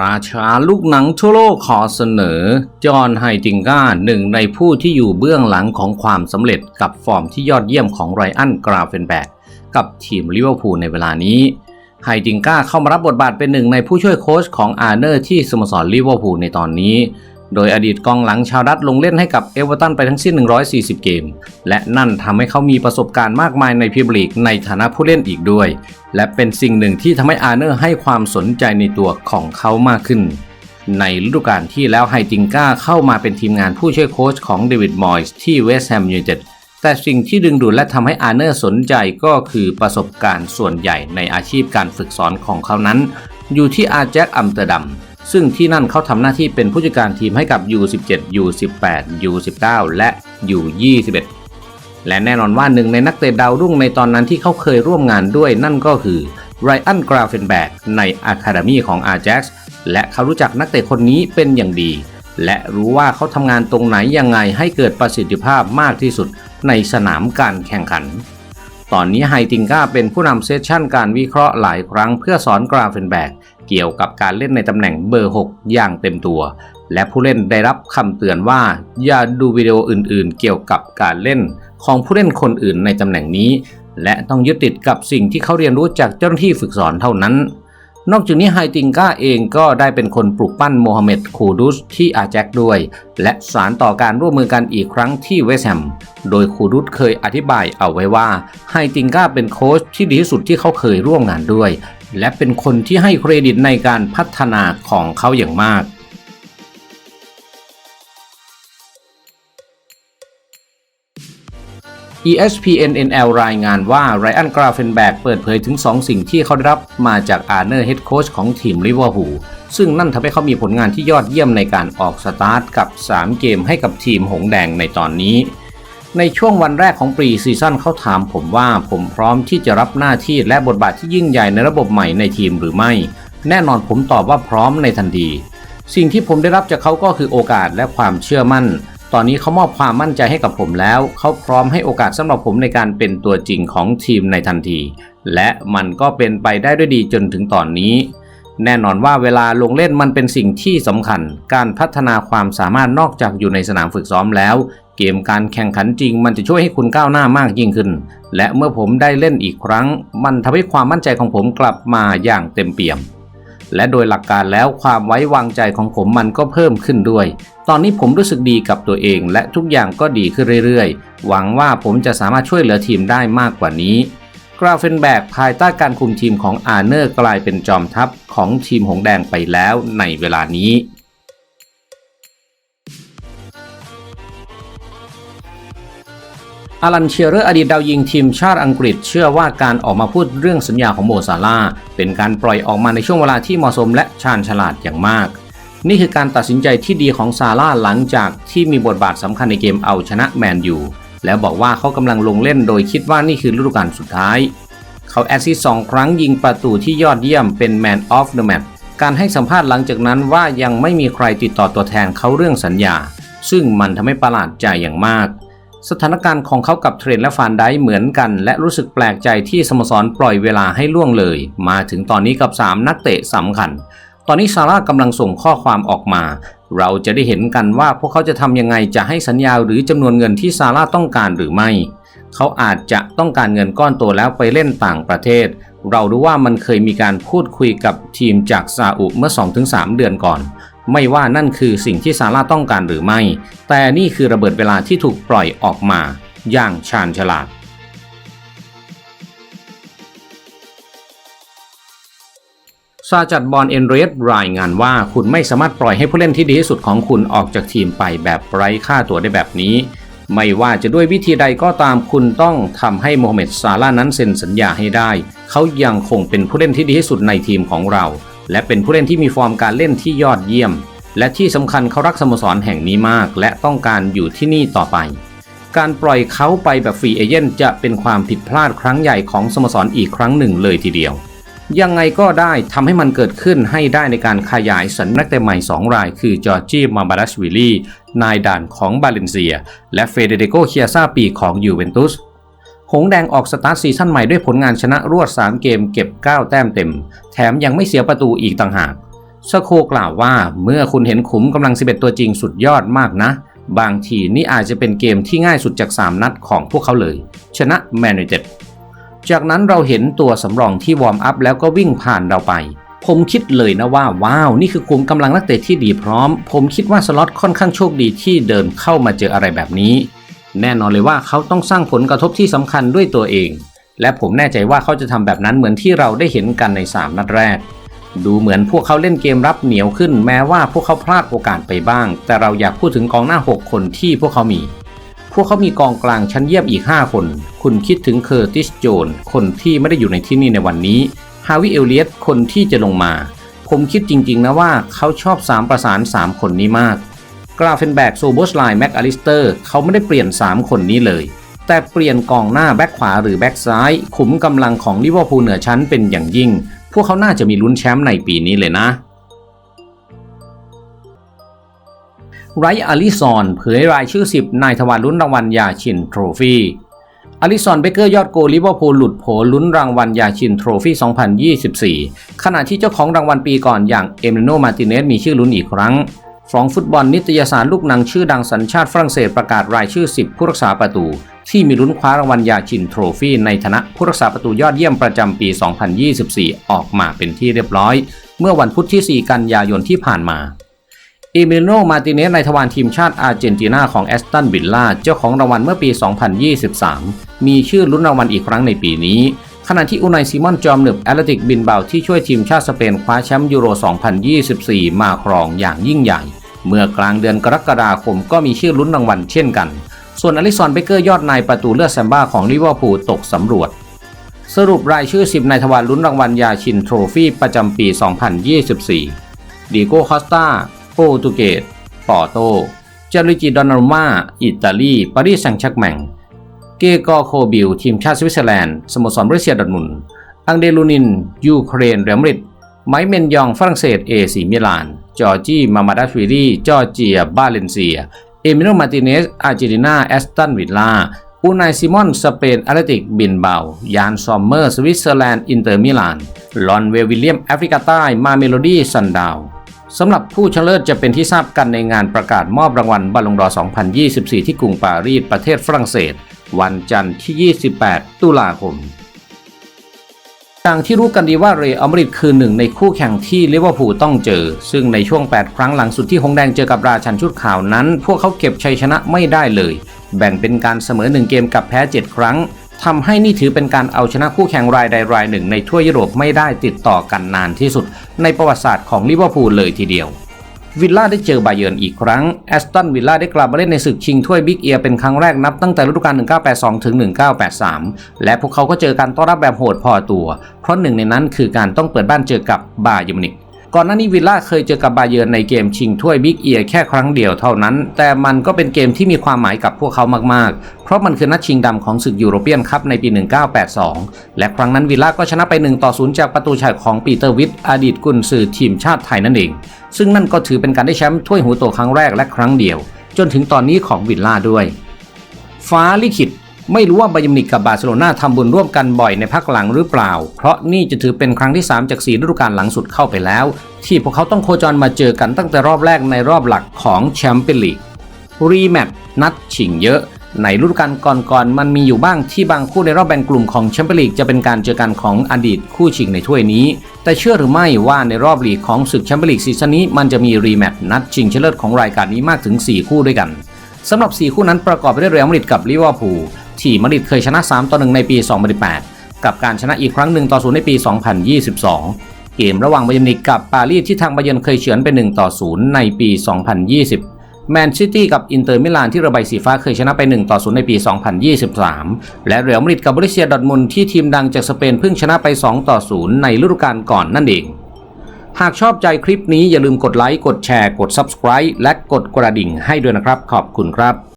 ราชาลูกหนังทั่วโลกขอเสนอ จอห์นไฮติงกาหนึ่งในผู้ที่อยู่เบื้องหลังของความสำเร็จกับฟอร์มที่ยอดเยี่ยมของไรอันกราเฟนแบกกับทีมลิเวอร์พูลในเวลานี้ ไฮติงกาเข้ามารับบทบาทเป็นหนึ่งในผู้ช่วยโค้ชของอาร์เนอร์ที่สโมสรลิเวอร์พูลในตอนนี้ โดยอดีตกองหลังชาวดัตลงเล่นให้กับเอเวอร์ตันไปทั้งสิ้น 140 เกม และนั่นทำให้เขามีประสบการณ์มากมายในพรีเมียร์ลีกในฐานะผู้เล่นอีกด้วย และเป็นสิ่งหนึ่งที่ทำให้อาร์เนอร์ให้ความสนใจในตัวของเขามากขึ้น ในฤดูกาลที่แล้วไฮติงก้าเข้ามาเป็นทีมงานผู้ช่วยโค้ชของเดวิดมอยส์ที่เวสต์แฮมยูไนเต็ดแต่สิ่งที่ดึงดูดและทำให้อาร์เนอร์สนใจก็คือประสบการณ์ส่วนใหญ่ในอาชีพการฝึกสอนของเขานั้น อยู่ที่อาแจ็คอัมสเตอร์ดัม ซึ่งที่นั่นเขาทำหน้าที่เป็นผู้จัดการทีมให้กับ U17 U18 U19 และ U21 และแน่นอนว่าหนึ่งในนักเตะดาวรุ่งในตอนนั้นที่เขาเคยร่วมงานด้วยนั่นก็คือไรอันกราเฟนแบกในอะคาเดมีของ Ajax และเขารู้จักนักเตะคนนี้เป็นอย่างดี และรู้ว่าเขาทำงานตรงไหนยังไงให้เกิดประสิทธิภาพมากที่สุดในสนามการแข่งขัน ตอนนี้ไฮติงก้าเป็นผู้นำเซสชั่นการวิเคราะห์หลายครั้งเพื่อสอนกราเฟนแบก เกี่ยวกับการเล่นในตำแหน่งเบอร์ 6 อย่างเต็มตัว และผู้เล่นได้รับคำเตือนว่า อย่าดูวิดีโออื่นๆ เกี่ยวกับการเล่นของผู้เล่นคนอื่นในตำแหน่งนี้ และต้องยึดติดกับสิ่งที่เขาเรียนรู้จากเจ้าหน้าที่ฝึกสอนเท่านั้น นอกจากนี้ไฮติงก้าเองก็ได้เป็นคนปลุกปั้นโมฮัมเหม็ดคูดุสที่อาแจ็คด้วย และสารต่อการร่วมมือกันอีกครั้งที่เวสแฮม โดยคูดุสเคยอธิบายเอาไว้ว่าไฮติงก้าเป็นโค้ชที่ดีที่สุดที่เขาเคยร่วมงานด้วย และเป็นคนที่ให้เครดิตในการพัฒนาของเขาอย่างมาก ESPN NL รายงานว่าไรอันกราเฟนแบกเปิดเผยถึง 2 สิ่งที่เขาได้รับมาจากอาร์เนอร์เฮดโค้ชของทีมลิเวอร์พูลซึ่งนั่นทำให้เขามีผลงานที่ยอดเยี่ยมในการออกสตาร์ทกับ 3 เกมให้กับทีมหงแดงในตอนนี้ ในช่วงวันแรกของปรีซีซั่นเขาถามผมว่าผมพร้อมที่จะรับหน้าที่และบทบาทที่ยิ่งใหญ่ในระบบใหม่ในทีมหรือไม่ แน่นอนผมตอบว่าพร้อมในทันที สิ่งที่ผมได้รับจากเขาก็คือโอกาสและความเชื่อมั่น ตอนนี้เขามอบความมั่นใจให้กับผมแล้ว เขาพร้อมให้โอกาสสำหรับผมในการเป็นตัวจริงของทีมในทันที และมันก็เป็นไปได้ด้วยดีจนถึงตอนนี้ แน่นอนว่าเวลาลงเล่นมันเป็นสิ่งที่สำคัญ การพัฒนาความสามารถนอกจากอยู่ในสนามฝึกซ้อมแล้ว เกมการแข่งขันจริงมันจะช่วยให้คุณก้าวหน้ามากยิ่งขึ้น และเมื่อผมได้เล่นอีกครั้ง มันทำให้ความมั่นใจของผมกลับมาอย่างเต็มเปี่ยม และโดยหลักการแล้วความไว้วางใจของผมมันก็เพิ่มขึ้นด้วย ตอนนี้ผมรู้สึกดีกับตัวเอง และทุกอย่างก็ดีขึ้นเรื่อยๆ หวังว่าผมจะสามารถช่วยเหลือทีมได้มากกว่านี้ กราเฟนแบกภายใต้การคุมทีมของอาร์เนอร์กลายเป็นจอมทัพของทีมหงแดงไปแล้วในเวลานี้อลันเชียร์เรอร์อดีตดาวยิงทีมชาติอังกฤษ เชื่อว่าการออกมาพูดเรื่องสัญญาของโมซาลาเป็นการปล่อยออกมาในช่วงเวลาที่เหมาะสมและชาญฉลาดอย่างมากนี่คือการตัดสินใจที่ดีของซาร่าห์หลังจากที่มีบทบาทสำคัญในเกมเอาชนะแมนยู แล้วบอกว่าเขากำลังลงเล่นโดยคิดว่านี่คือฤดูกาลสุดท้าย เขาแอสซิสต์สองครั้งยิงประตูที่ยอดเยี่ยมเป็น Man of the Match การให้สัมภาษณ์หลังจากนั้นว่ายังไม่มีใครติดต่อตัวแทนเขาเรื่องสัญญา ซึ่งมันทำให้ประหลาดใจอย่างมาก สถานการณ์ของเขากับเทรนและฟานไดเหมือนกัน และรู้สึกแปลกใจที่สโมสรปล่อยเวลาให้ล่วงเลย มาถึงตอนนี้กับ 3 นักเตะสำคัญ ตอนนี้ซาร่ากำลังส่งข้อความออกมา เราจะได้เห็นกันว่าพวกเขาจะทำยังไงจะให้สัญญาหรือจำนวนเงินที่ซาร่าต้องการหรือไม่ เขาอาจจะต้องการเงินก้อนโตแล้วไปเล่นต่างประเทศ เรารู้ว่ามันเคยมีการพูดคุยกับทีมจากซาอุเมื่อ 2-3 เดือนก่อน ไม่ว่านั่นคือสิ่งที่ซาร่าต้องการหรือไม่ แต่นี่คือระเบิดเวลาที่ถูกปล่อยออกมา อย่างชาญฉลาด ซาจัดบอลเอ็นเรสรายงานว่าคุณไม่สามารถปล่อยให้ผู้เล่นที่ดีที่สุดของคุณออกจากทีมไปแบบไร้ค่าตัวได้แบบนี้ ไม่ว่าจะด้วยวิธีใดก็ตามคุณต้องทำให้โมฮัมเหม็ดซาร่าห์นั้นเซ็นสัญญาให้ได้ เขายังคงเป็นผู้เล่นที่ดีที่สุดในทีมของเรา และเป็นผู้เล่นที่มีฟอร์มการเล่นที่ยอดเยี่ยม และที่สำคัญเขารักสโมสรแห่งนี้มาก และต้องการอยู่ที่นี่ต่อไปการปล่อยเขาไปแบบฟรีเอเจนต์จะเป็นความผิดพลาดครั้งใหญ่ของสโมสรอีกครั้งหนึ่งเลยทีเดียว ยังไงก็ได้ทำให้มันเกิดขึ้นให้ได้ในการขยายสัญนักเตะใหม่ 2 ราย คือจอร์จีมาบารัชวิลลี่นายด่านของบาเลนเซีย และเฟเดริโกเคียซาปีของยูเวนตุสหงแดงออกสตาร์ทซีซั่นใหม่ด้วยผลงานชนะรวด 3 เกมเก็บ 9 แต้มเต็ม แถมยังไม่เสียประตูอีกต่างหากสโคกล่าวว่าเมื่อคุณเห็นขุมกำลัง 11 ตัวจริงสุดยอดมากนะ บางทีนี่อาจจะเป็นเกมที่ง่ายสุดจาก 3 นัดของพวกเขาเลย ชนะแมนยูเต็ด จากนั้นเราเห็นตัวสำรองที่วอร์มอัพแล้วก็วิ่งผ่านเราไป ผมคิดเลยนะว่าว้าวนี่คือขุมกำลังนักเตะที่ดีพร้อม ผมคิดว่าสล็อตค่อนข้างโชคดีที่เดินเข้ามาเจออะไรแบบนี้ แน่นอนเลยว่าเขาต้องสร้างผลกระทบที่สำคัญด้วยตัวเอง และผมแน่ใจว่าเขาจะทำแบบนั้นเหมือนที่เราได้เห็นกันใน 3 นัดแรก ดูเหมือนพวกเขาเล่นเกมรับเหนียวขึ้น แม้ว่าพวกเขาพลาดโอกาสไปบ้าง แต่เราอยากพูดถึงกองหน้า 6 คนที่พวกเขามี พวกเขามีกองกลางชั้นเยี่ยมอีก 5 คน คุณคิดถึงเคอร์ติสโจน คนที่ไม่ได้อยู่ในที่นี่ในวันนี้ ฮาวิเอลเลียตคนที่จะลงมา ผมคิดจริง ๆ นะว่าเขาชอบ3ประสาน 3 คนนี้มาก กราเฟนแบกโซโบสไลน์แม็กอลิสเตอร์เขาไม่ได้เปลี่ยน 3 คนนี้เลย แต่เปลี่ยนกองหน้าแบ็กขวาหรือแบ็กซ้าย ขุมกำลังของลิเวอร์พูลเหนือชั้นเป็นอย่างยิ่ง พวกเขาน่าจะมีลุ้นแชมป์ในปีนี้เลยนะ ไรอาลิซอนเผยรายชื่อ 10 นายทวารลุ้นรางวัลยาชินโทรฟี่อาลิซอนเบเกอร์ยอดโกลิเวอร์พูลหลุดโผลุ้นรางวัลยาชินโทรฟี่ 2024 ขณะที่เจ้าของรางวัลปีก่อนอย่างเอมิโนมาติเนสมีชื่อลุ้นอีกครั้งฟรองฟุตบอลนิตยสารลูกหนังชื่อดังสัญชาติฝรั่งเศสประกาศรายชื่อ 10 ผู้รักษาประตู ที่มีลุ้นคว้ารางวัลยาชินโทรฟี่ในฐานะผู้รักษาประตูยอดเยี่ยมประจำปี 2024 ออกมาเป็นที่เรียบร้อย เมื่อวันพุธที่ 4 กันยายนที่ผ่านมา เอมิโนมาติเนสในทวารทีมชาติอาร์เจนตินาของแอสตันวิลล่าเจ้าของรางวัลเมื่อปี 2023 มีชื่อลุ้นรางวัลอีกครั้งในปีนี้ ขณะที่อุนายซิมอนจอมหนึบแอตเลติกบินเบาที่ช่วยทีมชาติสเปนคว้าแชมป์ยูโร 2024 มาครองอย่างยิ่งใหญ่ เมื่อกลางเดือนกรกฎาคมก็มีชื่อลุ้นรางวัลเช่นกัน ส่วนอลิซอนเบเกอร์ยอดนายประตูเลือดแซมบ้าของลิเวอร์พูลตกสำรวจสรุปรายชื่อ 10ในทวารลุ้นรางวัลยาชินโทรฟี่ประจำปี 2024 ดีโก้คอสตา โปรตุเกสปอร์โต เจาริจิดอนนารุมาอิตาลี ปารีสแซงต์แชักแมง เกกอโคบิล ทีมชาติสวิตเซอร์แลนด์ สโมสรบริเซียดอทมุน อังเดลูนิน ยูเครนเรอัลมาดริดไมเมนยอง ฝรั่งเศส เอซีมิลาน จอร์จีมามาดาฟิรี จอร์เจีย บาเลนเซีย เอมิโน มาติเนส อาร์เจนตินา แอสตันวิลล่าอูนายซิมอน สเปนแอตเลติก บินเบา ยานซอมเมอร์ สวิตเซอร์แลนด์ อินเตอร์มิลาน ลอนเวลวิลเลียม แอฟริกาใต้ มาเมโลดี้ ซันดาว สำหรับผู้ชนะเลิศจะเป็นที่ทราบกันในงานประกาศมอบรางวัลบอลลงดอร์2024 ที่กรุงปารีสประเทศฝรั่งเศส วันจันทร์ที่ 28 ตุลาคมอย่างที่รู้กันดีว่าเรอัลมาดริดคือหนึ่งในคู่แข่งที่ลิเวอร์พูลต้องเจอ ซึ่งในช่วง 8 ครั้งหลังสุดที่หงแดงเจอกับราชันชุดขาวนั้น พวกเขาเก็บชัยชนะไม่ได้เลย แบ่งเป็นการเสมอ 1 เกมกับแพ้ 7 ครั้ง ทำให้นี่ถือเป็นการเอาชนะคู่แข่งรายใดรายหนึ่ง ในทั่วยุโรปไม่ได้ติดต่อกันนานที่สุด ในประวัติศาสตร์ของลิเวอร์พูลเลยทีเดียว วิลล่าได้เจอบาเยิร์นอีกครั้งแอสตันวิลล่าได้กลับมาเล่นในศึกชิงถ้วยบิ๊กเอียเป็นครั้งแรกนับตั้งแต่ฤดูกาล 1982 ถึง 1983 และพวกเขาก็เจอการต้อนรับแบบโหดพอตัว เพราะหนึ่งในนั้นคือการต้องเปิดบ้านเจอกับบาเยร์มินิก ก่อนหน้านี้วิลล่าเคยเจอกับบาเยิร์นในเกมชิงถ้วยบิ๊กเอียแค่ครั้งเดียวเท่านั้น แต่มันก็เป็นเกมที่มีความหมายกับพวกเขามากๆ เพราะมันคือนัดชิงดำของศึกยูโรเปียนคัพในปี 1982 และครั้งนั้นวิลล่าก็ชนะไป 1 ต่อ 0 จากประตูชัยของปีเตอร์วิทอดีตกุนซือทีมชาติไทยนั่นเอง ซึ่งนั่นก็ถือเป็นการได้แชมป์ถ้วยหูโตครั้งแรกและครั้งเดียว จนถึงตอนนี้ของวิลล่าด้วย ฟ้าลิขิต ไม่รู้ว่าบายมินิกกับบาร์เซโลนาทำบุญร่วมกันบ่อยในพักหลังหรือเปล่า เพราะนี่จะถือเป็นครั้งที่ 3 จาก 4 ฤดูกาลหลังสุดเข้าไปแล้ว ที่พวกเขาต้องโคจรมาเจอกันตั้งแต่รอบแรกในรอบหลักของแชมเปี้ยนลีกรีแมตช์นัดชิงเยอะในฤดูกาลก่อนๆมันมีอยู่บ้างที่บางคู่ในรอบแบ่งกลุ่มของแชมเปี้ยนลีกจะเป็นการเจอกันของอดีตคู่ชิงในถ้วยนี้ แต่เชื่อหรือไม่ว่าในรอบลีกของศึกแชมเปี้ยนลีกซีซั่นนี้มันจะมีรีแมตช์นัดชิงชนะเลิศของรายการนี้มากถึง 4 คู่ด้วยกันสำหรับ 4 คู่นั้นประกอบไปด้วยเรอัลมาดริดกับลิเวอร์พูล ที่มาดริดเคยชนะ 3 ต่อ 1 ในปี 2018 กับการชนะอีกครั้งหนึ่งต่อ0ในปี 2022 เกมระหว่างบาเยิร์นมิกกับปารีสที่ทางบาเยิร์นเคยเฉือนไป1ต่อ0ในปี 2020 แมนซิตี้กับอินเตอร์มิลานที่ระบายสีฟ้าเคยชนะไป1ต่อ0ในปี 2023 และเรอัลมาดริดกับบริเซียดอทมุนที่ทีมดังจากสเปนเพิ่งชนะไป2ต่อ0ในฤดูกาลก่อนนั่นเองหากชอบใจคลิปนี้อย่าลืมกดไลค์ กดแชร์ กด Subscribe และกดกระดิ่งให้ด้วยนะครับ ขอบคุณครับ